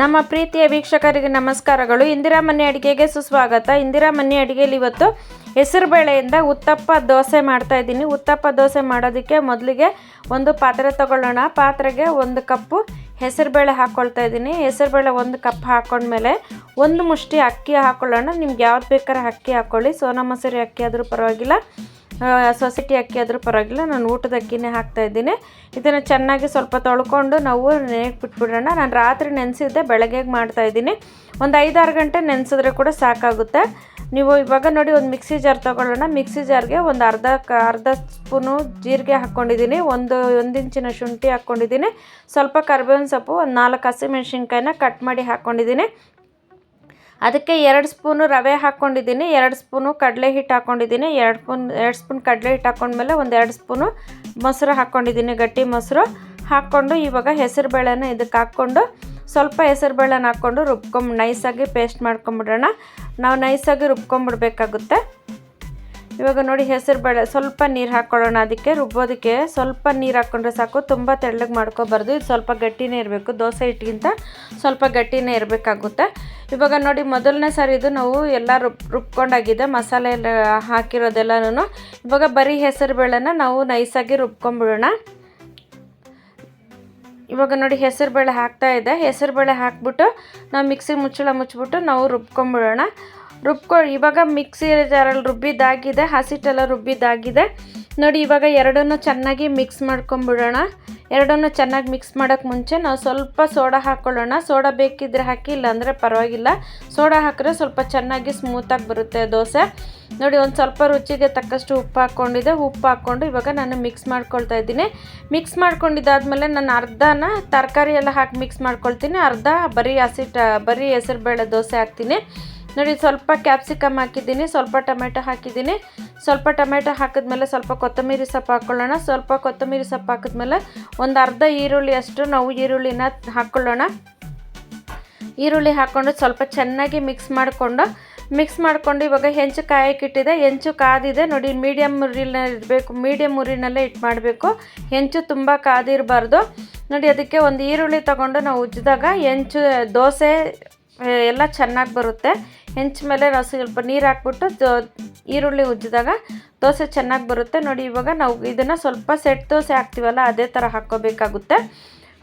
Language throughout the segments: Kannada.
ನಮ್ಮ ಪ್ರೀತಿಯ ವೀಕ್ಷಕರಿಗೆ ನಮಸ್ಕಾರಗಳು. ಇಂದಿರಾ ಮನೆ ಅಡುಗೆಗೆ ಸುಸ್ವಾಗತ. ಇಂದಿರಾ ಮನೆ ಅಡುಗೆಯಲ್ಲಿ ಇವತ್ತು ಹೆಸರುಬೇಳೆಯಿಂದ ಉತ್ತಪ್ಪ ದೋಸೆ ಮಾಡ್ತಾ ಇದ್ದೀನಿ. ಉತ್ತಪ್ಪ ದೋಸೆ ಮಾಡೋದಕ್ಕೆ ಮೊದಲಿಗೆ ಒಂದು ಪಾತ್ರೆ ತಗೊಳ್ಳೋಣ. ಪಾತ್ರೆಗೆ ಒಂದು ಕಪ್ಪು ಹೆಸರುಬೇಳೆ ಹಾಕ್ಕೊಳ್ತಾ ಇದ್ದೀನಿ. ಹೆಸರುಬೇಳೆ ಒಂದು ಕಪ್ ಹಾಕ್ಕೊಂಡ್ಮೇಲೆ ಒಂದು ಮುಷ್ಟಿ ಅಕ್ಕಿ ಹಾಕ್ಕೊಳ್ಳೋಣ ನಿಮ್ಗೆ ಯಾವ್ದು ಬೇಕಾದ್ರೆ ಅಕ್ಕಿ ಹಾಕ್ಕೊಳ್ಳಿ ಸೋನಾ ಮಸೂರಿ ಅಕ್ಕಿ ಆದರೂ ಪರವಾಗಿಲ್ಲ. ಸೊಸೈಟಿ ಅಕ್ಕಿ ಆದರೂ ಪರವಾಗಿಲ್ಲ, ನಾನು ಊಟದ ಅಕ್ಕಿನೇ ಹಾಕ್ತಾ ಇದ್ದೀನಿ. ಇದನ್ನು ಚೆನ್ನಾಗಿ ಸ್ವಲ್ಪ ತೊಳ್ಕೊಂಡು ನಾವು ನೆನೆಗೆ ಬಿಟ್ಬಿಡೋಣ. ನಾನು ರಾತ್ರಿ ನೆನೆಸಿದ್ದೆ, ಬೆಳಗ್ಗೆಗೆ ಮಾಡ್ತಾ ಇದ್ದೀನಿ. ಒಂದು ಐದಾರು ಗಂಟೆ ನೆನೆಸಿದ್ರೆ ಕೂಡ ಸಾಕಾಗುತ್ತೆ. ನೀವು ಇವಾಗ ನೋಡಿ ಒಂದು ಮಿಕ್ಸಿ ಜಾರ್ ತೊಗೊಳ್ಳೋಣ. ಮಿಕ್ಸಿ ಜಾರ್ಗೆ ಒಂದು ಅರ್ಧ ಕ, ಅರ್ಧ ಸ್ಪೂನು ಜೀರಿಗೆ ಹಾಕ್ಕೊಂಡಿದ್ದೀನಿ. ಒಂದು ಒಂದು ಇಂಚಿನ ಶುಂಠಿ ಹಾಕ್ಕೊಂಡಿದ್ದೀನಿ. ಸ್ವಲ್ಪ ಕರ್ಬೇವಿನ ಸೊಪ್ಪು, ಒಂದು ನಾಲ್ಕು ಹಸಿಮೆಣ್ಸಿನ್ಕಾಯಿನ ಕಟ್ ಮಾಡಿ ಹಾಕ್ಕೊಂಡಿದ್ದೀನಿ. ಅದಕ್ಕೆ ಎರಡು ಸ್ಪೂನು ರವೆ ಹಾಕ್ಕೊಂಡಿದ್ದೀನಿ, ಎರಡು ಸ್ಪೂನು ಕಡಲೆ ಹಿಟ್ಟು ಹಾಕ್ಕೊಂಡಿದ್ದೀನಿ, ಎರಡು ಸ್ಪೂನ್ ಎರಡು ಸ್ಪೂನ್ ಕಡಲೆ ಹಿಟ್ಟು ಹಾಕ್ಕೊಂಡ್ಮೇಲೆ ಒಂದು ಎರಡು ಸ್ಪೂನು ಮೊಸರು ಹಾಕ್ಕೊಂಡಿದ್ದೀನಿ, ಗಟ್ಟಿ ಮೊಸರು. ಹಾಕ್ಕೊಂಡು ಇವಾಗ ಹೆಸರು ಬೇಳೆನ ಇದಕ್ಕೆ ಹಾಕ್ಕೊಂಡು ಸ್ವಲ್ಪ ಹೆಸರು ಬೇಳೆನ ಹಾಕ್ಕೊಂಡು ರುಬ್ಕೊಂಬ ನೈಸಾಗಿ ಪೇಸ್ಟ್ ಮಾಡ್ಕೊಂಬಿಡೋಣ. ನಾವು ನೈಸಾಗಿ ರುಬ್ಕೊಂಬಿಡ್ಬೇಕಾಗುತ್ತೆ. ಇವಾಗ ನೋಡಿ ಹೆಸರು ಬೇಳೆ, ಸ್ವಲ್ಪ ನೀರು ಹಾಕ್ಕೊಳ್ಳೋಣ ಅದಕ್ಕೆ. ರುಬ್ಬೋದಕ್ಕೆ ಸ್ವಲ್ಪ ನೀರು ಹಾಕ್ಕೊಂಡ್ರೆ ಸಾಕು, ತುಂಬ ತೆಳ್ಳಗೆ ಮಾಡ್ಕೋಬಾರ್ದು. ಇದು ಸ್ವಲ್ಪ ಗಟ್ಟಿನೇ ಇರಬೇಕು, ದೋಸೆ ಹಿಟ್ಟಿಗಿಂತ ಸ್ವಲ್ಪ ಗಟ್ಟಿನೇ ಇರಬೇಕಾಗುತ್ತೆ. ಇವಾಗ ನೋಡಿ ಮೊದಲನೇ ಸಾರಿ ಇದು ನಾವು ಎಲ್ಲ ರುಬ್ ರುಬ್ಕೊಂಡಾಗಿದೆ, ಮಸಾಲೆ ಎಲ್ಲ ಹಾಕಿರೋದೆಲ್ಲನೂ ಇವಾಗ ಬರೀ ಹೆಸರು ಬೇಳೆನ ನಾವು ನೈಸಾಗಿ ರುಬ್ಕೊಂಬಿಡೋಣ. ಇವಾಗ ನೋಡಿ ಹೆಸರು ಬೇಳೆ ಹಾಕ್ತಾ ಇದೆ. ಹೆಸರು ಬೇಳೆ ಹಾಕ್ಬಿಟ್ಟು ನಾವು ಮಿಕ್ಸಿ ಮುಚ್ಚಳ ಮುಚ್ಚಿಬಿಟ್ಟು ನಾವು ರುಬ್ಕೊಂಬಿಡೋಣ. ರುಬ್ಕೊ ಇವಾಗ ಮಿಕ್ಸಿ ಜಾರಲ್ಲಿ ರುಬ್ಬಿದ್ದಾಗಿದೆ ಹಸಿಟ್ಟೆಲ್ಲ ರುಬ್ಬಿದ್ದಾಗಿದೆ. ನೋಡಿ, ಇವಾಗ ಎರಡನ್ನೂ ಚೆನ್ನಾಗಿ ಮಿಕ್ಸ್ ಮಾಡ್ಕೊಂಬಿಡೋಣ. ಎರಡನ್ನೂ ಚೆನ್ನಾಗಿ ಮಿಕ್ಸ್ ಮಾಡೋಕ್ಕೆ ಮುಂಚೆ ನಾವು ಸ್ವಲ್ಪ ಸೋಡಾ ಹಾಕ್ಕೊಳ್ಳೋಣ ಸೋಡಾ ಬೇಕಿದ್ರೆ ಹಾಕಿ, ಇಲ್ಲಾಂದರೆ ಪರವಾಗಿಲ್ಲ. ಸೋಡಾ ಹಾಕಿದ್ರೆ ಸ್ವಲ್ಪ ಚೆನ್ನಾಗಿ ಸ್ಮೂತಾಗಿ ಬರುತ್ತೆ ದೋಸೆ. ನೋಡಿ, ಒಂದು ಸ್ವಲ್ಪ ರುಚಿಗೆ ತಕ್ಕಷ್ಟು ಉಪ್ಪು ಹಾಕ್ಕೊಂಡಿದ್ದೆ ಉಪ್ಪು ಹಾಕ್ಕೊಂಡು ಇವಾಗ ನಾನು ಮಿಕ್ಸ್ ಮಾಡ್ಕೊಳ್ತಾ ಇದ್ದೀನಿ. ಮಿಕ್ಸ್ ಮಾಡ್ಕೊಂಡಿದ್ದಾದಮೇಲೆ ನಾನು ಅರ್ಧನ ತರಕಾರಿ ಎಲ್ಲ ಹಾಕಿ ಮಿಕ್ಸ್ ಮಾಡ್ಕೊಳ್ತೀನಿ. ಅರ್ಧ ಬರೀ ಹಸಿಟ್ಟು ಬರೀ ಹೆಸರುಬೇಳೆ ದೋಸೆ ಹಾಕ್ತೀನಿ. ನೋಡಿ, ಸ್ವಲ್ಪ ಕ್ಯಾಪ್ಸಿಕಮ್ ಹಾಕಿದ್ದೀನಿ, ಸ್ವಲ್ಪ ಟೊಮೆಟೊ ಹಾಕಿದ್ದೀನಿ. ಸ್ವಲ್ಪ ಟೊಮೆಟೊ ಹಾಕಿದ್ಮೇಲೆ ಸ್ವಲ್ಪ ಕೊತ್ತಂಬರಿ ಸೊಪ್ಪು ಹಾಕ್ಕೊಳ್ಳೋಣ ಸ್ವಲ್ಪ ಕೊತ್ತಂಬರಿ ಸೊಪ್ಪು ಹಾಕಿದ್ಮೇಲೆ ಒಂದು ಅರ್ಧ ಈರುಳ್ಳಿ ಅಷ್ಟು ನಾವು ಈರುಳ್ಳಿನ ಹಾಕ್ಕೊಳ್ಳೋಣ ಈರುಳ್ಳಿ ಹಾಕ್ಕೊಂಡು ಸ್ವಲ್ಪ ಚೆನ್ನಾಗಿ ಮಿಕ್ಸ್ ಮಾಡಿಕೊಂಡು ಮಿಕ್ಸ್ ಮಾಡಿಕೊಂಡು ಇವಾಗ ಹೆಂಚು ಕಾಯಕ್ಕಿಟ್ಟಿದೆ ಹೆಂಚು ಕಾದಿದೆ. ನೋಡಿ ಮೀಡಿಯಮ್ ಉರಿನ ಇರಬೇಕು ಮೀಡಿಯಮ್ ಉರಿನಲ್ಲೇ ಇಟ್ಟು ಮಾಡಬೇಕು. ಹೆಂಚು ತುಂಬ ಕಾದಿರಬಾರ್ದು. ನೋಡಿ, ಅದಕ್ಕೆ ಒಂದು ಈರುಳ್ಳಿ ತಗೊಂಡು ನಾವು ಉಜ್ಜಿದಾಗ ಹೆಂಚು, ದೋಸೆ ಎಲ್ಲ ಚೆನ್ನಾಗಿ ಬರುತ್ತೆ. ಹೆಂಚ ಮೇಲೆ ನಾವು ಸ್ವಲ್ಪ ನೀರು ಹಾಕ್ಬಿಟ್ಟು ಈರುಳ್ಳಿ ಉಜ್ಜಿದಾಗ ದೋಸೆ ಚೆನ್ನಾಗಿ ಬರುತ್ತೆ. ನೋಡಿ ಇವಾಗ ನಾವು ಇದನ್ನು ಸ್ವಲ್ಪ ಸೆಟ್ ದೋಸೆ ಹಾಕ್ತೀವಲ್ಲ, ಅದೇ ಥರ ಹಾಕ್ಕೋಬೇಕಾಗುತ್ತೆ.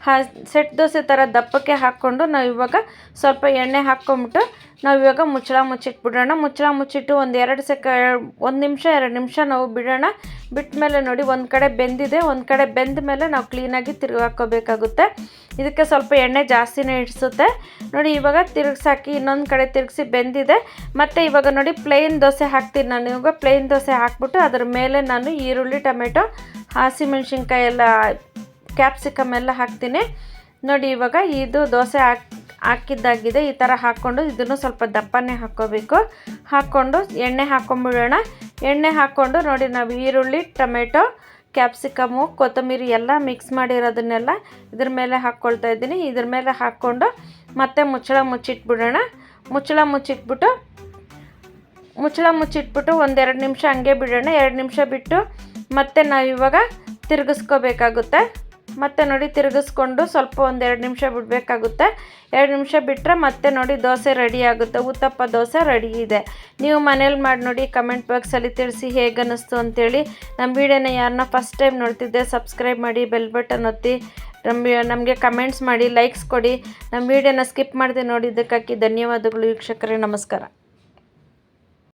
ಹಾ, ಸೆಟ್ ದೋಸೆ ಥರ ದಪ್ಪಕ್ಕೆ ಹಾಕ್ಕೊಂಡು ನಾವು ಇವಾಗ ಸ್ವಲ್ಪ ಎಣ್ಣೆ ಹಾಕ್ಕೊಂಬಿಟ್ಟು ನಾವು ಇವಾಗ ಮುಚ್ಚಳ ಮುಚ್ಚಿಟ್ಬಿಡೋಣ. ಮುಚ್ಚಳ ಮುಚ್ಚಿಟ್ಟು ಒಂದು ಎರಡು ಸೆಕ, ಒಂದು ನಿಮಿಷ, ಎರಡು ನಿಮಿಷ ನಾವು ಬಿಡೋಣ. ಬಿಟ್ಟ ಮೇಲೆ ನೋಡಿ ಒಂದು ಕಡೆ ಬೆಂದಿದೆ. ಒಂದು ಕಡೆ ಬೆಂದ ಮೇಲೆ ನಾವು ಕ್ಲೀನಾಗಿ ತಿರುಗಿ ಹಾಕ್ಕೋಬೇಕಾಗುತ್ತೆ. ಇದಕ್ಕೆ ಸ್ವಲ್ಪ ಎಣ್ಣೆ ಜಾಸ್ತಿನೇ ಇಡಿಸುತ್ತೆ. ನೋಡಿ ಇವಾಗ ತಿರುಗಿಸಾಕಿ ಇನ್ನೊಂದು ಕಡೆ ತಿರುಗಿಸಿ ಬೆಂದಿದೆ. ಮತ್ತು ಇವಾಗ ನೋಡಿ ಪ್ಲೇನ್ ದೋಸೆ ಹಾಕ್ತೀನಿ ನಾನು. ಇವಾಗ ಪ್ಲೇನ್ ದೋಸೆ ಹಾಕ್ಬಿಟ್ಟು ಅದ್ರ ಮೇಲೆ ನಾನು ಈರುಳ್ಳಿ, ಟೊಮೆಟೊ ಹಸಿಮೆಣ್ಸಿನ್ಕಾಯಿ ಎಲ್ಲ ಕ್ಯಾಪ್ಸಿಕಮ್ ಎಲ್ಲ ಹಾಕ್ತೀನಿ. ನೋಡಿ, ಇವಾಗ ಇದು ದೋಸೆ ಹಾಕಿ ಹಾಕಿದ್ದಾಗಿದೆ. ಈ ಥರ ಹಾಕ್ಕೊಂಡು ಇದನ್ನು ಸ್ವಲ್ಪ ದಪ್ಪನೇ ಹಾಕ್ಕೋಬೇಕು. ಹಾಕ್ಕೊಂಡು ಎಣ್ಣೆ ಹಾಕ್ಕೊಂಬಿಡೋಣ. ಎಣ್ಣೆ ಹಾಕ್ಕೊಂಡು ನೋಡಿ, ನಾವು ಈರುಳ್ಳಿ, ಟೊಮೆಟೊ ಕ್ಯಾಪ್ಸಿಕಮು ಕೊತ್ತಂಬರಿ ಎಲ್ಲ ಮಿಕ್ಸ್ ಮಾಡಿರೋದನ್ನೆಲ್ಲ ಇದ್ರ ಮೇಲೆ ಹಾಕ್ಕೊಳ್ತಾ ಇದ್ದೀನಿ. ಇದ್ರ ಮೇಲೆ ಹಾಕ್ಕೊಂಡು ಮತ್ತೆ ಮುಚ್ಚಳ ಮುಚ್ಚಿಟ್ಬಿಡೋಣ. ಮುಚ್ಚಳ ಮುಚ್ಚಿಟ್ಬಿಟ್ಟು ಮುಚ್ಚಳ ಮುಚ್ಚಿಟ್ಬಿಟ್ಟು ಒಂದೆರಡು ನಿಮಿಷ ಹಂಗೆ ಬಿಡೋಣ. ಎರಡು ನಿಮಿಷ ಬಿಟ್ಟು ಮತ್ತೆ ನಾವು ಇವಾಗ ತಿರುಗಿಸ್ಕೋಬೇಕಾಗುತ್ತೆ. ಮತ್ತೆ ನೋಡಿ ತಿರುಗಿಸ್ಕೊಂಡು ಸ್ವಲ್ಪ ಒಂದೆರಡು ನಿಮಿಷ ಬಿಡಬೇಕಾಗುತ್ತೆ. ಎರಡು ನಿಮಿಷ ಬಿಟ್ಟರೆ ಮತ್ತೆ ನೋಡಿ ದೋಸೆ ರೆಡಿ ಆಗುತ್ತೆ. ಉತ್ತಪ್ಪ ದೋಸೆ ರೆಡಿ ಇದೆ. ನೀವು ಮನೇಲಿ ಮಾಡಿ ನೋಡಿ ಕಮೆಂಟ್ ಬಾಕ್ಸಲ್ಲಿ ತಿಳಿಸಿ ಹೇಗೆ ಅನ್ನಿಸ್ತು ಅಂತೇಳಿ. ನಮ್ಮ ವೀಡಿಯೋನ ಯಾರನ್ನ ಫಸ್ಟ್ ಟೈಮ್ ನೋಡ್ತಿದ್ದೆ ಸಬ್ಸ್ಕ್ರೈಬ್ ಮಾಡಿ ಬೆಲ್ ಬಟನ್ ಒತ್ತಿ. ನಮ್ಮ ನಮಗೆ ಕಮೆಂಟ್ಸ್ ಮಾಡಿ ಲೈಕ್ಸ್ ಕೊಡಿ. ನಮ್ಮ ವೀಡಿಯೋನ ಸ್ಕಿಪ್ ಮಾಡದೆ ನೋಡಿದ್ದಕ್ಕಾಗಿ ಧನ್ಯವಾದಗಳು ವೀಕ್ಷಕರೇ, ನಮಸ್ಕಾರ.